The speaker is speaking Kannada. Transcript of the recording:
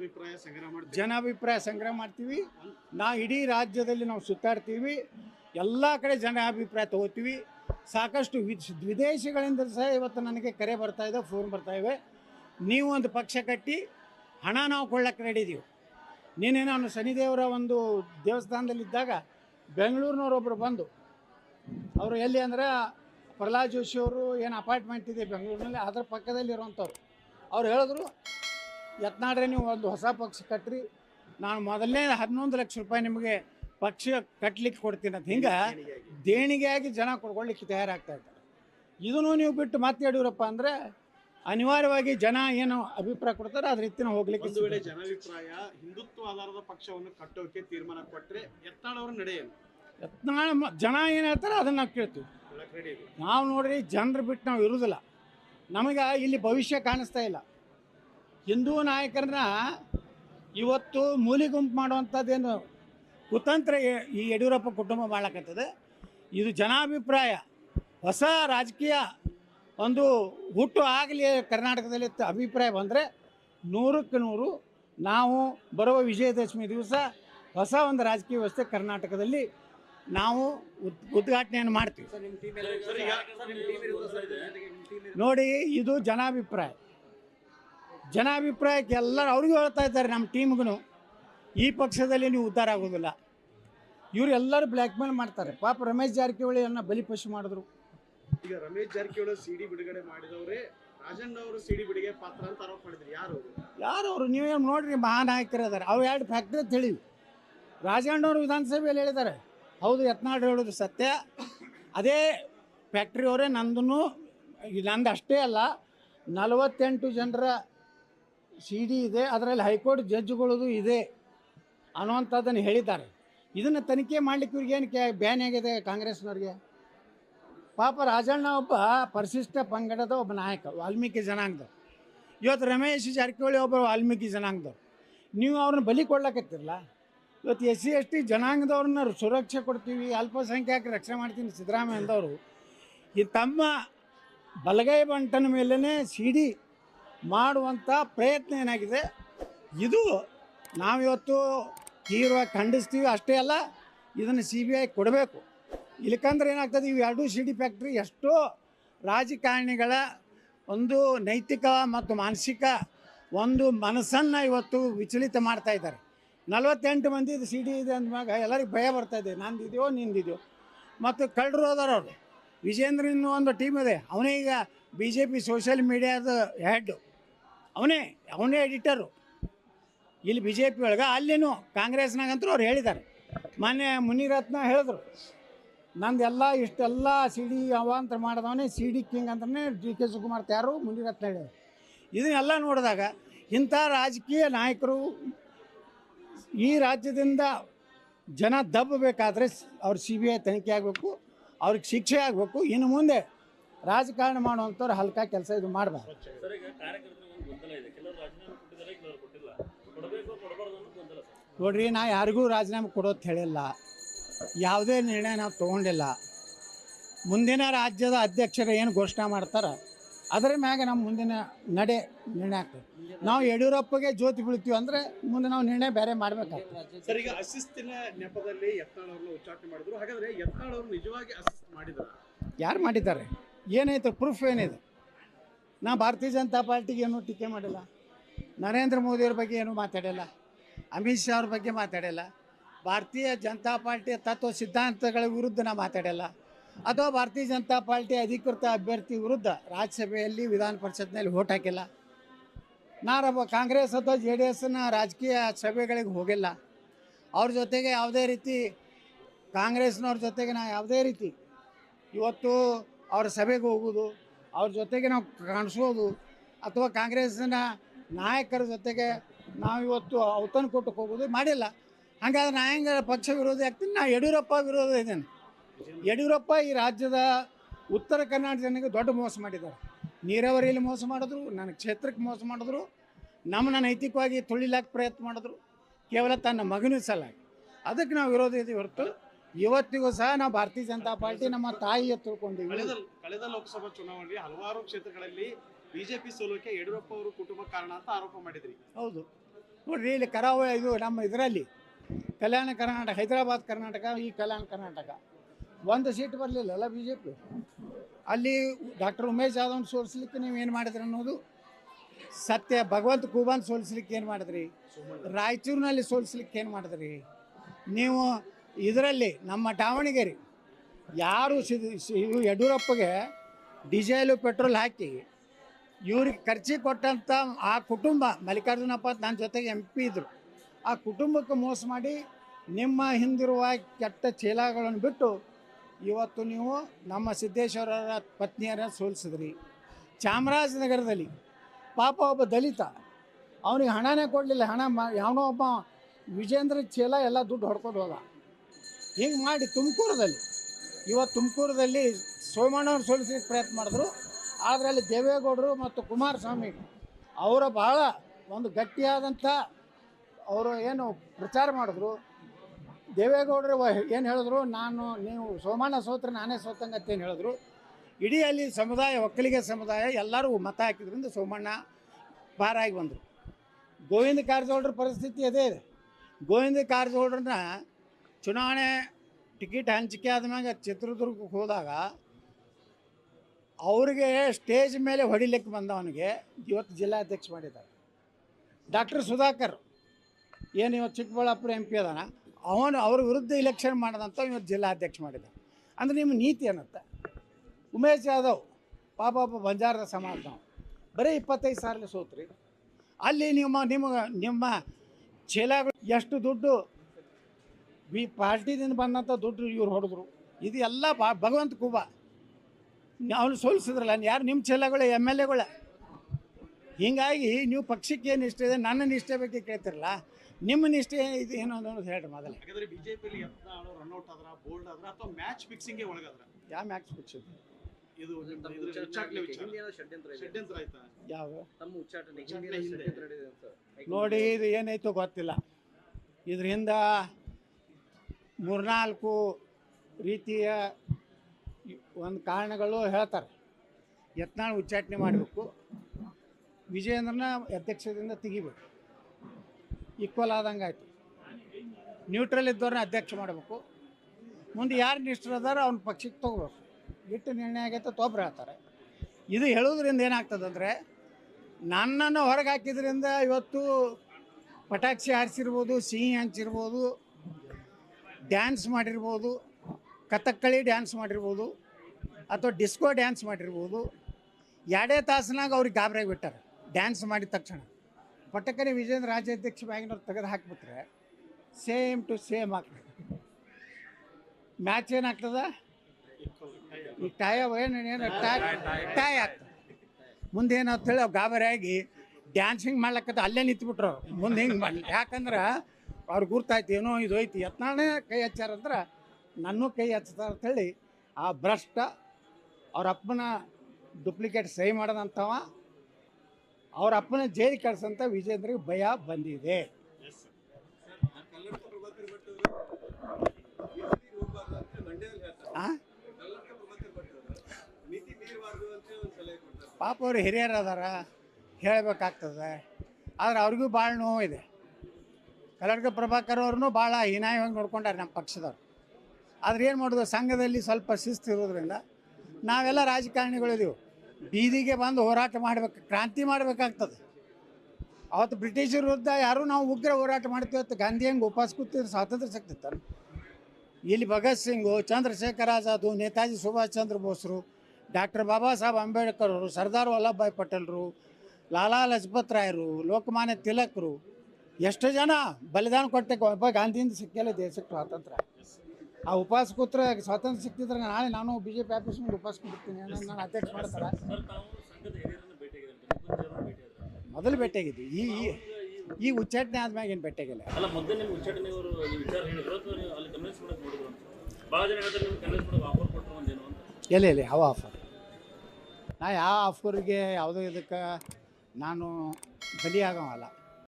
ಜನಾಭಿಪ್ರಾಯ ಸಂಗ್ರಹ ಜನಾಭಿಪ್ರಾಯ ಸಂಗ್ರಹ ಮಾಡ್ತೀವಿ. ನಾ ಇಡೀ ರಾಜ್ಯದಲ್ಲಿ ನಾವು ಸುತ್ತಾಡ್ತೀವಿ. ಎಲ್ಲ ಕಡೆ ಜನಾಭಿಪ್ರಾಯ ತಗೋತೀವಿ. ಸಾಕಷ್ಟು ವಿದ್- ವಿದೇಶಗಳಿಂದ ಸಹ ಇವತ್ತು ನನಗೆ ಕರೆ ಬರ್ತಾ ಇದೆ, ಫೋನ್ ಬರ್ತಾ ಇವೆ. ನೀವು ಒಂದು ಪಕ್ಷ ಕಟ್ಟಿ ಹಣ ನಾವು ಕೊಳ್ಳಕ್ಕೆ ಇದೀವಿ. ನೀನೇ ನಾನು ಶನಿದೇವರ ಒಂದು ದೇವಸ್ಥಾನದಲ್ಲಿದ್ದಾಗ ಬೆಂಗಳೂರಿನವರೊಬ್ಬರು ಬಂದು, ಅವರು ಎಲ್ಲಿ ಅಂದ್ರೆ ಪ್ರಹ್ಲಾದ್ ಜೋಶಿ ಅವರು ಏನು ಅಪಾರ್ಟ್ಮೆಂಟ್ ಇದೆ ಬೆಂಗಳೂರಿನಲ್ಲಿ, ಅದರ ಪಕ್ಕದಲ್ಲಿ ಇರೋವಂಥವ್ರು ಅವ್ರು ಹೇಳಿದ್ರು ಯತ್ನಾಡ್ರೆ ನೀವು ಒಂದು ಹೊಸ ಪಕ್ಷ ಕಟ್ಟ್ರಿ ನಾನು ಮೊದಲನೇ ಹನ್ನೊಂದು ಲಕ್ಷ ರೂಪಾಯಿ ನಿಮಗೆ ಪಕ್ಷ ಕಟ್ಟಲಿಕ್ಕೆ ಕೊಡ್ತೀನಿ ಅಂತ. ಹಿಂಗೆ ದೇಣಿಗೆಯಾಗಿ ಜನ ಕೊಡ್ಕೊಳ್ಳಿಕ್ಕೆ ತಯಾರಾಗ್ತಾ ಇದ್ದಾರೆ. ಇದನ್ನು ನೀವು ಬಿಟ್ಟು ಮತ್ತೆ ಯಡಿಯೂರಪ್ಪ ಅಂದರೆ ಅನಿವಾರ್ಯವಾಗಿ ಜನ ಏನು ಅಭಿಪ್ರಾಯ ಕೊಡ್ತಾರೆ ಅದ್ರ ಇತ್ತಿನ ಹೋಗ್ಲಿಕ್ಕೆ ಒಂದು ವೇಳೆ ಜನಾಭಿಪ್ರಾಯ ಹಿಂದುತ್ವ ಆಧಾರದ ಪಕ್ಷವನ್ನು ಕಟ್ಟೋಕೆ ತೀರ್ಮಾನ ಕೊಟ್ಟರೆ ಯತ್ನಾಳ್ ಅವರ ನಡೆ ಏನು? ಯತ್ನಾಳ ಮ- ಜನ ಏನು ಹೇಳ್ತಾರೆ ಅದನ್ನು ನಾವು ಕೇಳ್ತೀವಿ. ನಾವು ನೋಡ್ರಿ ಜನರು ಬಿಟ್ಟು ನಾವು ಇರುವುದಿಲ್ಲ ನಮಗೆ ಇಲ್ಲಿ ಭವಿಷ್ಯ ಕಾಣಿಸ್ತಾ ಇಲ್ಲ. ಹಿಂದೂ ನಾಯಕರನ್ನ ಇವತ್ತು ಮೂಲಿ ಗುಂಪು ಮಾಡುವಂಥದ್ದೇನು ಕುತಂತ್ರ ಈ ಯಡಿಯೂರಪ್ಪ ಕುಟುಂಬ ಮಾಡಕತ್ತದೆ ಇದು ಜನಾಭಿಪ್ರಾಯ. ಹೊಸ ರಾಜಕೀಯ ಒಂದು ಹುಟ್ಟು ಆಗಲಿ ಕರ್ನಾಟಕದಲ್ಲಿ ಅಭಿಪ್ರಾಯ ಬಂದರೆ ನೂರಕ್ಕೆ ನೂರು ನಾವು ಬರುವ ವಿಜಯದಶಮಿ ದಿವಸ ಹೊಸ ಒಂದು ರಾಜಕೀಯ ವ್ಯವಸ್ಥೆ ಕರ್ನಾಟಕದಲ್ಲಿ ನಾವು ಉದ್ ಉದ್ಘಾಟನೆಯನ್ನು ಮಾಡ್ತೀವಿ. ನೋಡಿ ಇದು ಜನಾಭಿಪ್ರಾಯ. ಜನಾಭಿಪ್ರಾಯಕ್ಕೆ ಎಲ್ಲರೂ ಅವ್ರಿಗೂ ಹೇಳ್ತಾ ಇದ್ದಾರೆ ನಮ್ಮ ಟೀಮ್ಗೂ ಈ ಪಕ್ಷದಲ್ಲಿ ನೀವು ಉದ್ಧಾರ ಆಗೋದಿಲ್ಲ. ಇವರು ಎಲ್ಲರೂ ಬ್ಲ್ಯಾಕ್ ಮೇಲ್ ಮಾಡ್ತಾರೆ. ಪಾಪ ರಮೇಶ್ ಜಾರಕಿಹೊಳಿಯನ್ನ ಬಲಿಪಶು ಮಾಡಿದ್ರು. ಈಗ ರಮೇಶ್ ಜಾರಕಿಹೊಳಿ ಸಿಡಿ ಬಿಡುಗಡೆ ಮಾಡಿದವರೇ ರಾಜಣ್ಣ ಅವರು ಸಿಡಿ ಬಿಡುಗಡೆ ಪಾತ್ರ ಅಂತ ಆರೋಪ ಮಾಡಿದ್ರು ಯಾರು ಅವರು? ಯಾರು ಅವರು? ನೀವೇನು ನೋಡ್ರಿ ಮಹಾನಾಯಕರು ಅದಾರೆ ಅವ್ರು ಎರಡು ಫ್ಯಾಕ್ಟ್ರಿ ಅಂತ ಹೇಳಿ ರಾಜಣ್ಣವರು ವಿಧಾನಸಭೆಯಲ್ಲಿ ಹೇಳಿದ್ದಾರೆ. ಹೌದು ಯತ್ನಾಳ್ ಹೇಳೋದು ಸತ್ಯ. ಅದೇ ಫ್ಯಾಕ್ಟ್ರಿಯವರೇ ನಂದು ನಂದು ಅಷ್ಟೇ ಅಲ್ಲ ನಲವತ್ತೆಂಟು ಜನರ ಸಿ ಡಿ ಇದೆ, ಅದರಲ್ಲಿ ಹೈಕೋರ್ಟ್ ಜಡ್ಜ್ಗಳದು ಇದೆ ಅನ್ನುವಂಥದ್ದನ್ನು ಹೇಳಿದ್ದಾರೆ. ಇದನ್ನು ತನಿಖೆ ಮಾಡಲಿಕ್ಕೆ ಇವ್ರಿಗೇನು ಕ್ಯಾ ಬ್ಯಾನ್ ಆಗಿದೆ ಕಾಂಗ್ರೆಸ್ನವ್ರಿಗೆ? ಪಾಪ ರಾಜಣ್ಣ ಒಬ್ಬ ಪರಿಶಿಷ್ಟ ಪಂಗಡದ ಒಬ್ಬ ನಾಯಕ, ವಾಲ್ಮೀಕಿ ಜನಾಂಗದ ಇವತ್ತು ರಮೇಶ್ ಜಾರಕಿಹೊಳಿ ಒಬ್ಬ ವಾಲ್ಮೀಕಿ ಜನಾಂಗದವ್ರು. ನೀವು ಅವ್ರನ್ನ ಬಲಿ ಕೊಡ್ಲಕತ್ತಿರಲ್ಲ? ಇವತ್ತು ಎಸ್ ಸಿ, ಎಸ್ ಟಿ ಜನಾಂಗದವ್ರನ್ನ ಸುರಕ್ಷೆ ಕೊಡ್ತೀವಿ ಅಲ್ಪಸಂಖ್ಯಾತ ರಕ್ಷಣೆ ಮಾಡ್ತೀನಿ ಸಿದ್ದರಾಮಯ್ಯ ಅಂದವರು ಈ ತಮ್ಮ ಬಲಗೈ ಬಂಟನ ಮೇಲೇ ಸಿಡಿ ಮಾಡುವಂಥ ಪ್ರಯತ್ನ ಏನಾಗಿದೆ? ಇದು ನಾವಿವತ್ತು ತೀವ್ರವಾಗಿ ಖಂಡಿಸ್ತೀವಿ ಅಷ್ಟೇ ಅಲ್ಲ, ಇದನ್ನು ಸಿ ಬಿ ಐ ಕೊಡಬೇಕು. ಇಲ್ಲಕಂದ್ರೆ ಏನಾಗ್ತದೆ, ಇವು ಎರಡೂ ಸಿ ಡಿ ಫ್ಯಾಕ್ಟ್ರಿ ಎಷ್ಟೋ ರಾಜಕಾರಣಿಗಳ ಒಂದು ನೈತಿಕ ಮತ್ತು ಮಾನಸಿಕ ಒಂದು ಮನಸ್ಸನ್ನು ಇವತ್ತು ವಿಚಲಿತ ಮಾಡ್ತಾ ಇದ್ದಾರೆ. ನಲವತ್ತೆಂಟು ಮಂದಿ ಸಿ ಡಿ ಇದೆ ಅಂದಾಗ ಎಲ್ಲರಿಗೂ ಭಯ ಬರ್ತಾ ಇದೆ. ನಂದಿದೆಯೋ ನಿಂದಿದೆಯೋ ಮತ್ತು ಕಳ್ಳರು ಹೋದಾರ ಅವರು. ವಿಜೇಂದ್ರ ಇನ್ನೂ ಒಂದು ಟೀಮ್ ಇದೆ. ಅವನೇ ಈಗ ಬಿ ಜೆ ಪಿ ಸೋಷಿಯಲ್ ಮೀಡಿಯಾದ ಹೆಡ್ ಅವನೇ ಅವನೇ ಎಡಿಟರು ಇಲ್ಲಿ ಬಿ ಜೆ ಪಿ ಒಳಗೆ ಅಲ್ಲಿನೂ ಕಾಂಗ್ರೆಸ್ನಾಗಂತೂ ಅವ್ರು ಹೇಳಿದ್ದಾರೆ. ಮೊನ್ನೆ ಮುನಿರತ್ನ ಹೇಳಿದ್ರು ನಂದೆಲ್ಲ ಇಷ್ಟೆಲ್ಲ ಸಿ ಡಿ ಅವಾಂತರ ಮಾಡಿದವನೇ ಸಿ ಡಿ ಕಿಂಗ್ ಅಂತಲೇ ಡಿ ಕೆ ಶಿವಕುಮಾರ್ ತಯಾರು ಮುನಿರತ್ನ ಹೇಳಿದರು. ಇದನ್ನೆಲ್ಲ ನೋಡಿದಾಗ ಇಂಥ ರಾಜಕೀಯ ನಾಯಕರು ಈ ರಾಜ್ಯದಿಂದ ಜನ ದಬ್ಬಬೇಕಾದ್ರೆ ಅವ್ರ ಸಿ ಬಿ ಐ ತನಿಖೆ ಆಗಬೇಕು, ಅವ್ರಿಗೆ ಶಿಕ್ಷೆ ಆಗಬೇಕು. ಇನ್ನು ಮುಂದೆ ರಾಜಕಾರಣ ಮಾಡುವಂಥವ್ರು ಹಲ್ಕ ಕೆಲಸ ಇದು ಮಾಡಬಾರ್ದು. ನೋಡ್ರಿ ನಾ ಯಾರಿಗೂ ರಾಜೀನಾಮೆ ಕೊಡೋದು ಹೇಳಿಲ್ಲ. ಯಾವುದೇ ನಿರ್ಣಯ ನಾವು ತೊಗೊಂಡಿಲ್ಲ. ಮುಂದಿನ ರಾಜ್ಯದ ಅಧ್ಯಕ್ಷರು ಏನು ಘೋಷಣೆ ಮಾಡ್ತಾರೆ ಅದರ ಮ್ಯಾಗೆ ನಮ್ಮ ಮುಂದಿನ ನಡೆ ನಿರ್ಣಯ ಆಗ್ತದೆ. ನಾವು ಯಡಿಯೂರಪ್ಪಗೆ ಜ್ಯೋತಿ ಬೀಳ್ತೀವಿ ಅಂದರೆ ಮುಂದೆ ನಾವು ನಿರ್ಣಯ ಬೇರೆ ಮಾಡಬೇಕಾಗ್ತದೆ. ಸರ್ ಈಗ ಅಸಿಸ್ತಿನ ನೆಪದಲ್ಲಿ ಯತ್ನಾಳ್ ಅವ್ರನ್ನ ಉಚ್ಚಾಟನೆ ಮಾಡಿದ್ರು. ಹಾಗಾದ್ರೆ ಯತ್ನಾಳ್ ಅವರು ನಿಜವಾಗಿ ಅಸಿಸ್ಟ್ ಮಾಡಿದ್ರ? ಯಾರು ಮಾಡಿದ್ದಾರೆ? ಏನೈತೆ ಪ್ರೂಫ್ ಏನಿದೆ? ನಾ ಭಾರತೀಯ ಜನತಾ ಪಾರ್ಟಿಗೆ ಏನೂ ಟೀಕೆ ಮಾಡಿಲ್ಲ. ನರೇಂದ್ರ ಮೋದಿಯವ್ರ ಬಗ್ಗೆ ಏನೂ ಮಾತಾಡಿಲ್ಲ. ಅಮಿತ್ ಶಾ ಅವ್ರ ಬಗ್ಗೆ ಮಾತಾಡಿಲ್ಲ. ಭಾರತೀಯ ಜನತಾ ಪಾರ್ಟಿಯ ತತ್ವ ಸಿದ್ಧಾಂತಗಳ ವಿರುದ್ಧ ನಾ ಮಾತಾಡಿಲ್ಲ. ಅಥವಾ ಭಾರತೀಯ ಜನತಾ ಪಾರ್ಟಿ ಅಧಿಕೃತ ಅಭ್ಯರ್ಥಿ ವಿರುದ್ಧ ರಾಜ್ಯಸಭೆಯಲ್ಲಿ ವಿಧಾನ ಪರಿಷತ್ನಲ್ಲಿ ಓಟ್ ಹಾಕಿಲ್ಲ. ನಾನು ಕಾಂಗ್ರೆಸ್ ಅಥವಾ ಜೆ ಡಿ ಎಸ್ನ ರಾಜಕೀಯ ಸಭೆಗಳಿಗೆ ಹೋಗಿಲ್ಲ. ಅವ್ರ ಜೊತೆಗೆ ಯಾವುದೇ ರೀತಿ ಕಾಂಗ್ರೆಸ್ನವ್ರ ಜೊತೆಗೆ ನಾ ಯಾವುದೇ ರೀತಿ ಇವತ್ತು ಅವ್ರ ಸಭೆಗೆ ಹೋಗೋದು ಅವ್ರ ಜೊತೆಗೆ ನಾವು ಕಾಣಿಸೋದು ಅಥವಾ ಕಾಂಗ್ರೆಸ್ನ ನಾಯಕರ ಜೊತೆಗೆ ನಾವು ಇವತ್ತು ಔತಣ ಕೊಟ್ಟು ಹೋಗೋದು ಮಾಡಿಲ್ಲ. ಹಾಗಾದ್ರೆ ನಾ ಹೆಂಗೆ ಪಕ್ಷ ವಿರೋಧಿ ಆಗ್ತೀನಿ? ನಾ ಯಡಿಯೂರಪ್ಪ ವಿರೋಧ ಇದ್ದೇನೆ. ಯಡಿಯೂರಪ್ಪ ಈ ರಾಜ್ಯದ ಉತ್ತರ ಕರ್ನಾಟಕ ಜನರಿಗೆ ದೊಡ್ಡ ಮೋಸ ಮಾಡಿದ್ದಾರೆ. ನೀರಾವರಿಯಲ್ಲಿ ಮೋಸ ಮಾಡಿದ್ರು, ನನ್ನ ಕ್ಷೇತ್ರಕ್ಕೆ ಮೋಸ ಮಾಡಿದ್ರು, ನಮ್ಮನ್ನ ನೈತಿಕವಾಗಿ ತುಳಿಲಾಕ ಪ್ರಯತ್ನ ಮಾಡಿದ್ರು, ಕೇವಲ ತನ್ನ ಮಗನ ಸಲ ಅದಕ್ಕೆ ನಾವು ವಿರೋಧ ಇದ್ದೀವಿ ಹೊರತು ಇವತ್ತಿಗೂ ಸಹ ನಾವು ಭಾರತೀಯ ಜನತಾ ಪಾರ್ಟಿ ನಮ್ಮ ತಾಯಿಯ ತಿಳ್ಕೊಂಡಿವಿ ಕಳೆದ ಕಳೆದ ಲೋಕಸಭಾ ಚುನಾವಣೆಯಲ್ಲಿ ಹಲವಾರು ಕ್ಷೇತ್ರಗಳಲ್ಲಿ ಬಿಜೆಪಿ ಸೋಲಕ್ಕೆ ಯಡಿಯೂರಪ್ಪ ಅವರು ಕುಟುಂಬ ಕಾರಣ ಅಂತ ಆರೋಪ ಮಾಡಿದ್ರಿ. ಹೌದು. ನೋಡ್ರಿ ಇಲ್ಲಿ ಕರಾವಳಿ ಇದು ನಮ್ಮ ಇದರಲ್ಲಿ ಕಲ್ಯಾಣ ಕರ್ನಾಟಕ ಹೈದರಾಬಾದ್ ಕರ್ನಾಟಕ ಈ ಕಲ್ಯಾಣ ಕರ್ನಾಟಕ. ಒಂದು ಸೀಟ್ ಬರಲಿಲ್ಲಲ್ಲ ಬಿ ಜೆ ಪಿ ಅಲ್ಲಿ ಡಾಕ್ಟರ್ ಉಮೇಶ್ ಯಾದವ್ ಸೋಲಿಸ್ಲಿಕ್ಕೆ ನೀವು ಏನು ಮಾಡಿದ್ರಿ ಅನ್ನೋದು? ಸತ್ಯ ಭಗವಂತ ಕೂಬಾನ್ ಸೋಲಿಸ್ಲಿಕ್ಕೆ ಏನು ಮಾಡಿದ್ರಿ? ರಾಯಚೂರಿನಲ್ಲಿ ಸೋಲಿಸ್ಲಿಕ್ಕೆ ಏನು ಮಾಡಿದ್ರಿ? ನೀವು ಇದರಲ್ಲಿ ನಮ್ಮ ದಾವಣಗೆರೆ ಯಾರು ಯಡಿಯೂರಪ್ಪಗೆ ಡೀಸೆಲು, ಪೆಟ್ರೋಲ್ ಹಾಕಿ ಇವ್ರಿಗೆ ಖರ್ಚಿ ಕೊಟ್ಟಂಥ ಆ ಕುಟುಂಬ, ಮಲ್ಲಿಕಾರ್ಜುನಪ್ಪ ನನ್ನ ಜೊತೆಗೆ ಎಂ ಪಿ ಇದ್ದರು ಆ ಕುಟುಂಬಕ್ಕೆ ಮೋಸ ಮಾಡಿ ನಿಮ್ಮ ಹಿಂದಿರುವ ಕೆಟ್ಟ ಚೀಲಗಳನ್ನು ಬಿಟ್ಟು ಇವತ್ತು ನೀವು ನಮ್ಮ ಸಿದ್ದೇಶ್ವರರ ಪತ್ನಿಯರ ಸೋಲಿಸಿದ್ರಿ. ಚಾಮರಾಜನಗರದಲ್ಲಿ ಪಾಪ ಒಬ್ಬ ದಲಿತ, ಅವನಿಗೆ ಹಣನೇ ಕೊಡಲಿಲ್ಲ. ಹಣ ಮಾ ಯಾವನೋ ಒಬ್ಬ ವಿಜೇಂದ್ರ ಚೀಲ ಎಲ್ಲ ದುಡ್ಡು ಹೊಡ್ಕೊಂಡು ಹೋದ. ಹಿಂಗೆ ಮಾಡಿ ತುಮಕೂರದಲ್ಲಿ. ಇವತ್ತು ತುಮಕೂರದಲ್ಲಿ ಸೋಮಣ್ಣವ್ರು ಸೋಲಿಸಲಿಕ್ಕೆ ಪ್ರಯತ್ನ ಮಾಡಿದ್ರು. ಅದರಲ್ಲಿ ದೇವೇಗೌಡರು ಮತ್ತು ಕುಮಾರಸ್ವಾಮಿ ಅವರ ಭಾಳ ಒಂದು ಗಟ್ಟಿಯಾದಂಥ ಅವರು ಏನು ಪ್ರಚಾರ ಮಾಡಿದ್ರು. ದೇವೇಗೌಡರು ಏನು ಹೇಳಿದ್ರು, ನಾನು, ನೀವು ಸೋಮಣ್ಣ ಸೋತ್ರ ನಾನೇ ಸೋತಂಗತ್ತೆ ಏನು ಹೇಳಿದ್ರು. ಇಡೀ ಅಲ್ಲಿ ಸಮುದಾಯ, ಒಕ್ಕಲಿಗ ಸಮುದಾಯ ಎಲ್ಲರೂ ಮತ ಹಾಕಿದ್ರಿಂದ ಸೋಮಣ್ಣ ಪಾರಾಗಿ ಬಂದರು. ಗೋವಿಂದ ಕಾರಜೋಳರ ಪರಿಸ್ಥಿತಿ ಅದೇ ಇದೆ. ಗೋವಿಂದ ಕಾರಜೋಳರನ್ನ ಚುನಾವಣೆ ಟಿಕೆಟ್ ಹಂಚಿಕೆ ಆದ್ಮ್ಯಾಗ ಚಿತ್ರದುರ್ಗಕ್ಕೆ ಹೋದಾಗ ಅವ್ರಿಗೆ ಸ್ಟೇಜ್ ಮೇಲೆ ಹೊಡಿಲಿಕ್ಕೆ ಬಂದವನಿಗೆ ಇವತ್ತು ಜಿಲ್ಲಾಧ್ಯಕ್ಷ ಮಾಡಿದ್ದಾರೆ. ಡಾಕ್ಟರ್ ಸುಧಾಕರ್, ಏನು ಇವತ್ತು ಚಿಕ್ಕಬಳ್ಳಾಪುರ ಎಂ ಪಿ ಅದಾನ, ಅವನು ಅವ್ರ ವಿರುದ್ಧ ಇಲೆಕ್ಷನ್ ಮಾಡಿದಂಥ ಇವತ್ತು ಜಿಲ್ಲಾಧ್ಯಕ್ಷ ಮಾಡಿದ ಅಂದ್ರೆ ನಿಮ್ಮ ನೀತಿ ಅನ್ನತ್ತೆ ಉಮೇಶ್ ಯಾದವ್, ಪಾಪ ಬಂಜಾರದ ಸಮಾಜ. ಬರೀ ಇಪ್ಪತ್ತೈದು ಸಾವಿರ ಸೋತ್ರಿ. ಅಲ್ಲಿ ನಿಮ್ಮ ನಿಮ್ಮ ನಿಮ್ಮ ಚೀಲಗಳು ಎಷ್ಟು ದುಡ್ಡು ಬಿ ಪಾರ್ಟಿದಿಂದ ಬಂದಂಥ ದುಡ್ಡು ಇವ್ರು ಹೊಡೆದ್ರು. ಇದು ಎಲ್ಲ ಬಾ ಭಗವಂತ ಕುಬ. ಅವನು ಸೋಲಿಸಿದ್ರಲ್ಲ ಯಾರು ನಿಮ್ಮ ಚೆಲ್ಲಗಳ ಎಂ ಎಲ್ ಎಗಳ? ಹೀಗಾಗಿ ನೀವು ಪಕ್ಷಕ್ಕೆ ಏನು ಇಷ್ಟ ಇದೆ ನನ್ನ ನಿಷ್ಠೆ ಬಗ್ಗೆ ಕೇಳ್ತಿರಲ್ಲ ನಿಮ್ಮ ನಿಷ್ಠೆ ಇದು ಏನು ಅನ್ನೋದು ಹೇಳ್ರಿ ಮೊದಲು. ಹಾಗಾದ್ರೆ ಬಿಜೆಪಿಯಲ್ಲಿ ರನ್ಔಟ್ ಆದ್ರ ಬೋಲ್ಡ್ ಆದ್ರ ಅಥವಾ ಮ್ಯಾಚ್ ಫಿಕ್ಸಿಂಗ್ ಒಳಗಾದ್ರ? ಯಾವ ಮ್ಯಾಚ್ ಫಿಕ್ಸ್ ಇದು? ಇದ್ರ ಷಡ್ಯಂತ್ರ ಇದೆ. ಷಡ್ಯಂತ್ರ ಆಯ್ತಾ? ಯಾವ ತಮ್ಮ ಉಚ್ಚಾಟನೆ ನೋಡಿ ಇದು ಏನಾಯ್ತು ಗೊತ್ತಿಲ್ಲ. ಇದರಿಂದ ಮೂರ್ನಾಲ್ಕು ರೀತಿಯ ಒಂದು ಕಾರಣಗಳು ಹೇಳ್ತಾರೆ. ಯತ್ನಾಳ್ ಉಚ್ಚಾಟನೆ ಮಾಡಬೇಕು. ವಿಜಯೇಂದ್ರನ ಅಧ್ಯಕ್ಷದಿಂದ ತೆಗಿಬೇಕು. ಈಕ್ವಲ್ ಆದಂಗೆ ಆಯಿತು. ನ್ಯೂಟ್ರಲ್ ಇದ್ದವ್ರನ್ನ ಅಧ್ಯಕ್ಷ ಮಾಡಬೇಕು. ಮುಂದೆ ಯಾರು ನಿಷ್ಠರದಾರ ಅವ್ನ ಪಕ್ಷಕ್ಕೆ ತೊಗೋಬೇಕು. ಇಟ್ಟು ನಿರ್ಣಯ ಆಗೈತೆ, ತೊಬ್ರು ಹೇಳ್ತಾರೆ. ಇದು ಹೇಳೋದ್ರಿಂದ ಏನಾಗ್ತದಂದರೆ ನನ್ನನ್ನು ಹೊರಗೆ ಹಾಕಿದ್ರಿಂದ ಇವತ್ತು ಪಟಾಕ್ಷಿ ಹಾರಿಸಿರ್ಬೋದು, ಸಿಹಿ ಹಂಚಿರ್ಬೋದು ಡ್ಯಾನ್ಸ್ ಮಾಡಿರ್ಬೋದು, ಕಥಕ್ಕಳಿ ಡ್ಯಾನ್ಸ್ ಮಾಡಿರ್ಬೋದು, ಅಥವಾ ಡಿಸ್ಕೋ ಡ್ಯಾನ್ಸ್ ಮಾಡಿರ್ಬೋದು, ಎರಡೇ ತಾಸಿನಾಗ ಅವ್ರಿಗೆ ಗಾಬರಿಯಾಗಿ ಬಿಟ್ಟಾರೆ ಡ್ಯಾನ್ಸ್ ಮಾಡಿದ ತಕ್ಷಣ. ಪಟಕನೆ ವಿಜೇಂದ್ರ ರಾಜ್ಯಾಧ್ಯಕ್ಷ ಬ್ಯಾಗಿನವ್ರು ತೆಗೆದು ಹಾಕಿಬಿಟ್ರೆ, ಸೇಮ್ ಟು ಸೇಮ್ ಆಗ್ತದೆ ಮ್ಯಾಚ್ ಏನಾಗ್ತದ ಈ ಟೈ ಏನು ಏನು ಟೈ ಟೈ ಆಗ್ತದೆ. ಮುಂದೆ ಏನಂತೇಳಿ ಹೇಳಿ ಅವು ಗಾಬರಿಯಾಗಿ ಡ್ಯಾನ್ಸಿಂಗ್ ಮಾಡ್ಲಕ್ಕದ ಅಲ್ಲೇ ನಿಂತ್ಬಿಟ್ರು ಮುಂದೆ ಹಿಂಗೆ ಮಾಡಲಿ ಯಾಕಂದ್ರೆ ಅವ್ರು ಗುರ್ತಾಯ್ತು, ಏನೋ ಇದು ಐತಿ. ಯತ್ನಾಳೇ ಕೈ ಹಚ್ಚಾರಂದ್ರೆ ನನ್ನ ಕೈ ಹಚ್ತಾರ ಅಂತೇಳಿ ಆ ಭ್ರಷ್ಟ ಅವ್ರ ಅಪ್ಪನ ಡುಪ್ಲಿಕೇಟ್ ಸಹಿ ಮಾಡೋದಂಥವ, ಅವ್ರ ಅಪ್ಪನ ಜೈಲು ಕಳ್ಸಂತ ವಿಜೇಂದ್ರಿಗೆ ಭಯ ಬಂದಿದೆ? ಪಾಪ ಅವ್ರು ಹಿರಿಯರು ಅದಾರ, ಹೇಳಬೇಕಾಗ್ತದೆ. ಆದ್ರೆ ಅವ್ರಿಗೂ ಭಾಳ ನೋವಿದೆ ಕಲರ್ಗ ಪ್ರಭಾಕರ್ ಅವ್ರನ್ನೂ ಭಾಳ ಹೀನಾಯವಾಗಿ ನೋಡ್ಕೊಂಡಾರೆ ನಮ್ಮ ಪಕ್ಷದವ್ರು. ಆದ್ರೆ ಏನು ಮಾಡೋದು? ಸಂಘದಲ್ಲಿ ಸ್ವಲ್ಪ ಶಿಸ್ತು ಇರೋದ್ರಿಂದ ನಾವೆಲ್ಲ ರಾಜಕಾರಣಿಗಳಿದ್ದೀವಿ ಬೀದಿಗೆ ಬಂದು ಹೋರಾಟ ಮಾಡಬೇಕು, ಕ್ರಾಂತಿ ಮಾಡಬೇಕಾಗ್ತದೆ. ಅವತ್ತು ಬ್ರಿಟಿಷರ ವಿರುದ್ಧ ಯಾರೂ ನಾವು ಉಗ್ರ ಹೋರಾಟ ಮಾಡ್ತೀವಿ ಅಂತ ಗಾಂಧಿ ಹೆಂಗೆ ಉಪವಾಸ ಕೂತಿದ್ರೆ, ಸ್ವಾತಂತ್ರ್ಯ ಸಿಗ್ತಿತ್ತು ಇಲ್ಲಿ ಭಗತ್ ಸಿಂಗು, ಚಂದ್ರಶೇಖರ್ ಆಜಾದ್, ನೇತಾಜಿ ಸುಭಾಷ್ ಚಂದ್ರ ಬೋಸ್ರು ಡಾಕ್ಟರ್ ಬಾಬಾ ಸಾಹೇಬ್ ಅಂಬೇಡ್ಕರ್ ಅವರು, ಸರ್ದಾರ್ ವಲ್ಲಭಭಾಯ್ ಪಟೇಲ್ರು, ಲಾಲಾ ಲಜಪತ್ ರಾಯರು ಲೋಕಮಾನ್ಯ ತಿಲಕರು ಎಷ್ಟು ಜನ ಬಲಿದಾನ ಕೊಟ್ಟೆ ಒಬ್ಬ ಗಾಂಧಿಯಿಂದ ಸಿಕ್ಕಿಲ್ಲ ದೇಶಕ್ಕೆ ಸ್ವಾತಂತ್ರ್ಯ. ಆ ಉಪವಾಸ ಕೂತ್ರೆ ಸ್ವಾತಂತ್ರ್ಯ ಸಿಕ್ತಿದ್ರೆ ನಾಳೆ ನಾನು ಬಿ ಜೆ ಪಿ ಆಫೀಸ್ ಮುಂದೆ ಉಪವಾಸ ಕೂತಿರ್ತೀನಿ ನಾನು ಅಧ್ಯಕ್ಷ ಮಾಡ್ತಾರೆ. ಮೊದಲು ಭೇಟಿಯಾಗಿದ್ದು. ಈ ಈ- ಈ ಉಚ್ಚಾಟನೆ ಆದ್ಮ್ಯಾಗ ಏನು ಭೇಟಿಯಾಗಿಲ್ಲ. ಎಲ್ಲಿ ಎಲ್ಲಿ ಯಾವ ಆಫರ್ ನಾ ಯಾವ ಆಫರ್ಗೆ ಯಾವುದೋ ಇದಕ್ಕೆ ನಾನು ಬಲಿಯಾಗವಲ್ಲ.